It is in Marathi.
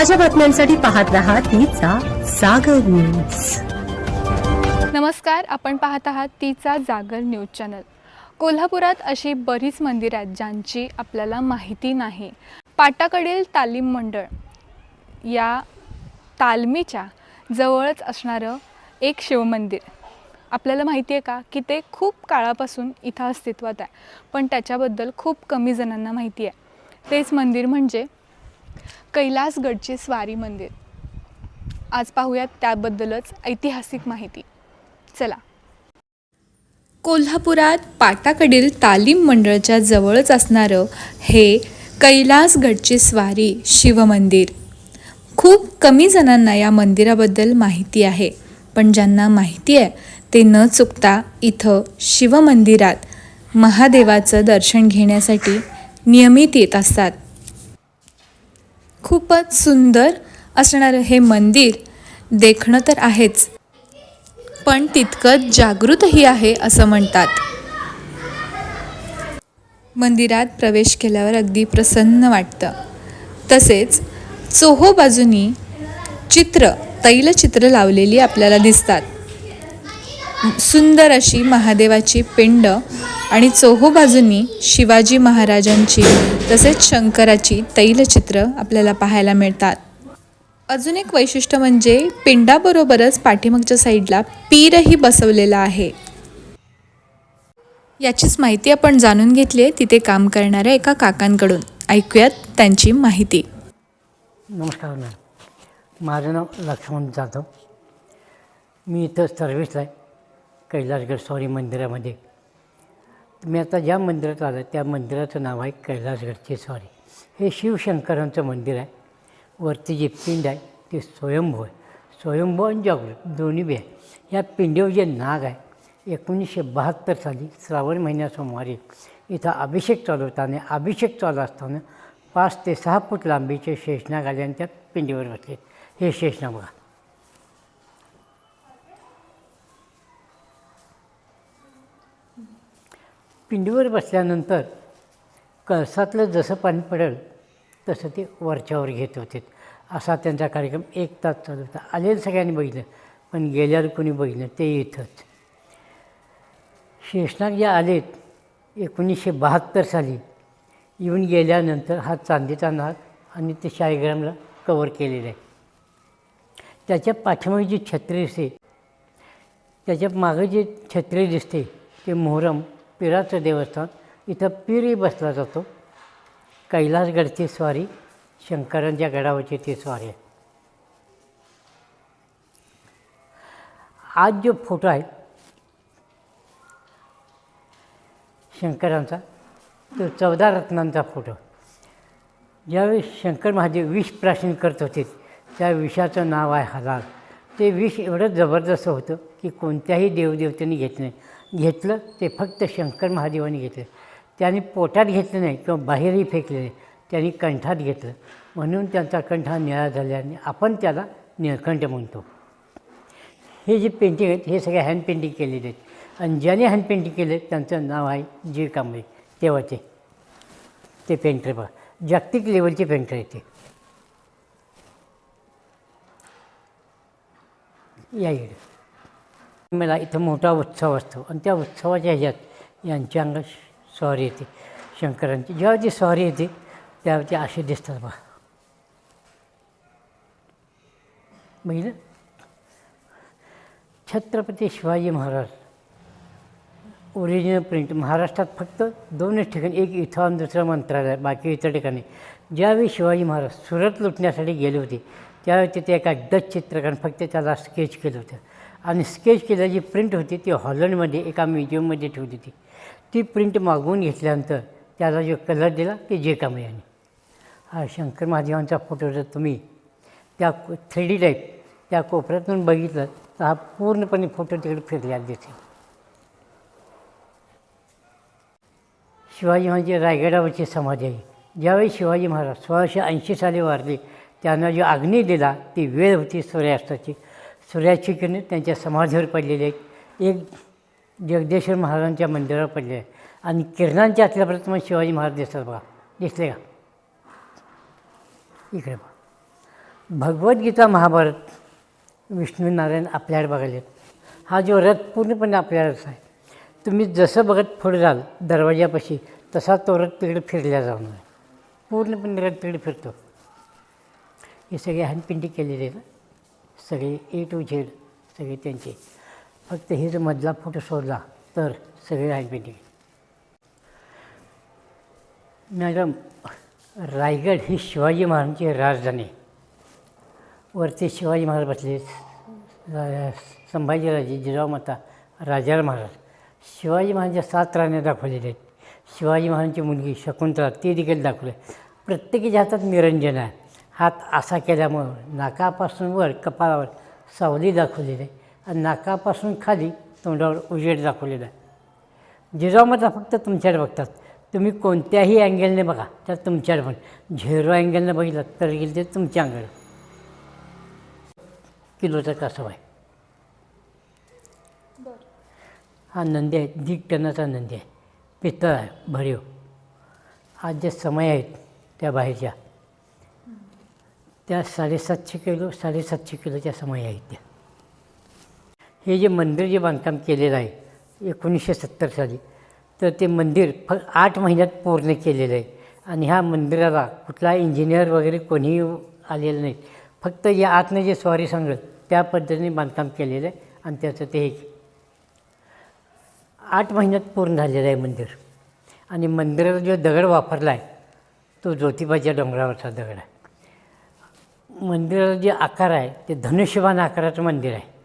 ताज्या बातम्यांसाठी पाहत रहा तीचा सागर न्यूज नमस्कार आपण पाहत आहात तिचा जागर न्यूज चॅनल कोल्हापुरात अशी बरीच मंदिरं आहेत ज्यांची आपल्याला माहिती नाही. पाटाकडील तालीम मंडळ या तालमीच्या जवळच असणारं एक शिवमंदिर आपल्याला माहिती आहे का की ते खूप काळापासून इथं अस्तित्वात आहे. पण त्याच्याबद्दल खूप कमी जणांना माहिती आहे. तेच मंदिर म्हणजे कैलासगडचे स्वारी मंदिर. आज पाहूयात त्याबद्दलच ऐतिहासिक माहिती. चला. कोल्हापुरात पाटाकडील तालीम मंडळच्या जवळच असणारं हे कैलासगडचे स्वारी शिवमंदिर. खूप कमी जणांना या मंदिराबद्दल माहिती आहे पण ज्यांना माहिती आहे ते न चुकता इथं शिवमंदिरात महादेवाचं दर्शन घेण्यासाठी नियमित येत असतात. खूपच सुंदर असणारं हे मंदिर. देखणं तर आहेच. पण तितकंच जागृतही आहे असं म्हणतात. मंदिरात प्रवेश केल्यावर अगदी प्रसन्न वाटतं. तसेच चोहो बाजूनी चित्र तैलचित्र लावलेली आपल्याला दिसतात. सुंदर अशी महादेवाची पिंड आणि चोहो बाजूनी शिवाजी महाराजांची तसेच शंकराची तैलचित्र आपल्याला पाहायला मिळतात. अजून एक वैशिष्ट्य म्हणजे पिंडाबरोबरच पाठीमागच्या साईडला पीरही बसवलेला आहे. याचीच माहिती आपण जाणून घेतली आहे तिथे काम करणाऱ्या एका काकांकडून. ऐकूयात त्यांची माहिती. नमस्कार मॅम. माझं नाव लक्ष्मण जाधव. मी इथं सर्व्हिसला आहे. कैलासगड स्वारी मंदिरामध्ये. मी आता ज्या मंदिरात आलं त्या मंदिराचं नाव आहे कैलासगडचे सॉरी हे शिवशंकरांचं मंदिर आहे. वरती जे पिंड आहे ते स्वयंभू आहे. स्वयंभू आणि जागृत दोन्ही बी आहे. या पिंडीवर जे नाग आहे एकोणीसशे बहात्तर साली श्रावण महिन्या सोमवारी इथं अभिषेक चालू होताना अभिषेक चालू असताना पाच ते सहा फूट लांबीचे शेषनाग आले आणि त्या पिंडीवर बसले. हे शेषनाग बघा. पिंडीवर बसल्यानंतर कळसातलं जसं पाणी पडेल तसं ते वरच्यावर घेत होते. असा त्यांचा कार्यक्रम एक तास चालू होता. आलेलं सगळ्यांनी बघितलं पण गेल्यावर कोणी बघितलं ते इथंच. शेषनाग जे आलेत एकोणीसशे बहात्तर साली येऊन गेल्यानंतर हा चांदीचा नाग आणि ते शाळेग्रामला कवर केलेलं आहे. त्याच्या पाठीमागे जी छत्री दिसते त्याच्या मागं जे छत्री दिसते ते मोहरम पिराचं देवस्थान. इथं पीरही बसला जातो. कैलासगडची स्वारी शंकरांच्या गडावरची ती स्वारी आहे. आज जो फोटो आहे शंकरांचा तो चौदा रत्नांचा फोटो. ज्यावेळी शंकर महादेव विष प्राशन करत होते त्या विषाचं नाव आहे हलाल. ते विष एवढं जबरदस्त होतं की कोणत्याही देवदेवतेने घेत नाही. घेतलं ते फक्त शंकर महादेवाने घेतलं. त्यांनी पोटात घेतलं नाही किंवा बाहेरही फेकले नाही. त्यांनी कंठात घेतलं. म्हणून त्यांचा कंठ हा निळा झाल्याने आपण त्याला निळकंठ म्हणतो. हे जे पेंटिंग आहेत हे सगळे हँड पेंटिंग केलेले आहेत. आणि ज्याने हँड पेंटिंग केले त्यांचं नाव आहे जी कांबळे तेव्हाचे ते पेंटर बघा. जागतिक लेवलचे पेंटर आहेत ते. या इकडे. मला इथं मोठा उत्सव असतो. आणि त्या उत्सवाच्या ह्याच्यात यांच्या अंगात स्वारी येते शंकरांची. जेव्हा जी स्वारी येते त्यावेळी ते असे दिसतात बा बघितलं? छत्रपती शिवाजी महाराज ओरिजिनल प्रिंट महाराष्ट्रात फक्त दोनच ठिकाणी एक इथं आणि दुसरं मंत्रालय बाकी इतर ठिकाणी. ज्यावेळी शिवाजी महाराज सुरत लुटण्यासाठी गेले होते त्यावेळी तिथे एका डच चित्रकार फक्त त्याला स्केच केलं होतं. आणि स्केच केल्याची प्रिंट होती ती हॉलंडमध्ये एका म्युझियममध्ये ठेवली होती. ती प्रिंट मागवून घेतल्यानंतर त्याला जो कलर दिला ते जे कांबळे यांनी हा शंकर महादेवांचा फोटो जर तुम्ही त्या थ्री डी टाईप त्या कोपऱ्यातून बघितलं तर हा पूर्णपणे फोटो तिकडे फिरलेला दिसेल. शिवाजी महाराज रायगडावरची समाधी आहे. ज्यावेळी शिवाजी महाराज सोळाशे ऐंशी साली वारले त्यांना जो अग्नी दिला ती वेळ होती सूर्यास्ताची. सूर्याची किरण त्यांच्या समाधीवर पडलेली आहेत. एक जगदेश्वर महाराजांच्या मंदिरावर पडले आहे आणि किरणांच्या असल्यापर्यंत मग शिवाजी महाराज दिसतात बघा. दिसले का? इकडे बघा. भगवद्गीता महाभारत विष्णू नारायण आपल्याकडे बघायला हा जो रथ पूर्णपणे आपल्यालाच आहे. तुम्ही जसं बघत पुढे जाल दरवाजापाशी तसा तो रथ तिकडे फिरल्या जाणार पूर्णपणे रथ तिकडे फिरतो. हे सगळे हॅन्डपिंटी केलेली आहेत. सगळे ए टू झेड सगळे त्यांचे. फक्त हे जर मधला फोटो शोधला तर सगळे हॅन्डपेंटिंग मॅडम रायगड ही शिवाजी महाराजांची राजधानी. आहे. वरती शिवाजी महाराज बसले संभाजीराजे जिजाऊ माता राजाराम महाराज. शिवाजी महाराजांच्या सात राण्या दाखवलेल्या आहेत. शिवाजी महाराजांची मुलगी शकुंतला ते देखील दाखवली. आहे. प्रत्येकीच्या हातात निरंजन आहे. हात असा केल्यामुळं नाकापासून वर कपाळावर सावली दाखवलेली आहे. आणि नाकापासून खाली तोंडावर उजेड दाखवलेला आहे. जिजाऊ फक्त तुमच्याकडे बघतात. तुम्ही कोणत्याही अँगलने बघा तर तुमच्याकडे पण. झेरो अँगलने बघितलं तर गेलं ते तुमच्या अंगाला किलोचा कसं आहे. हा नंदी आहे दीड टनाचा नंदी आहे. पितळ आहे भरीव. आज जे समय आहेत त्या बाहेरच्या. त्या साडेसातशे किलो साडेसातशे किलोच्या समय आहेत त्या हे जे मंदिर जे बांधकाम केलेलं आहे एकोणीसशे सत्तर साली तर ते मंदिर फ आठ महिन्यात पूर्ण केलेलं आहे. आणि ह्या मंदिराला कुठला इंजिनियर वगैरे कोणीही आलेलं नाही. फक्त या आतनं जे स्वारी सांगत त्या पद्धतीने बांधकाम केलेलं आहे आणि त्याचं ते हे आठ महिन्यात पूर्ण झालेलं आहे मंदिर. आणि मंदिराचा जो दगड वापरला आहे तो ज्योतिबाच्या डोंगरावरचा दगड आहे. मंदिराला जे आकार आहे ते धनुष्यबाण आकाराचं मंदिर आहे.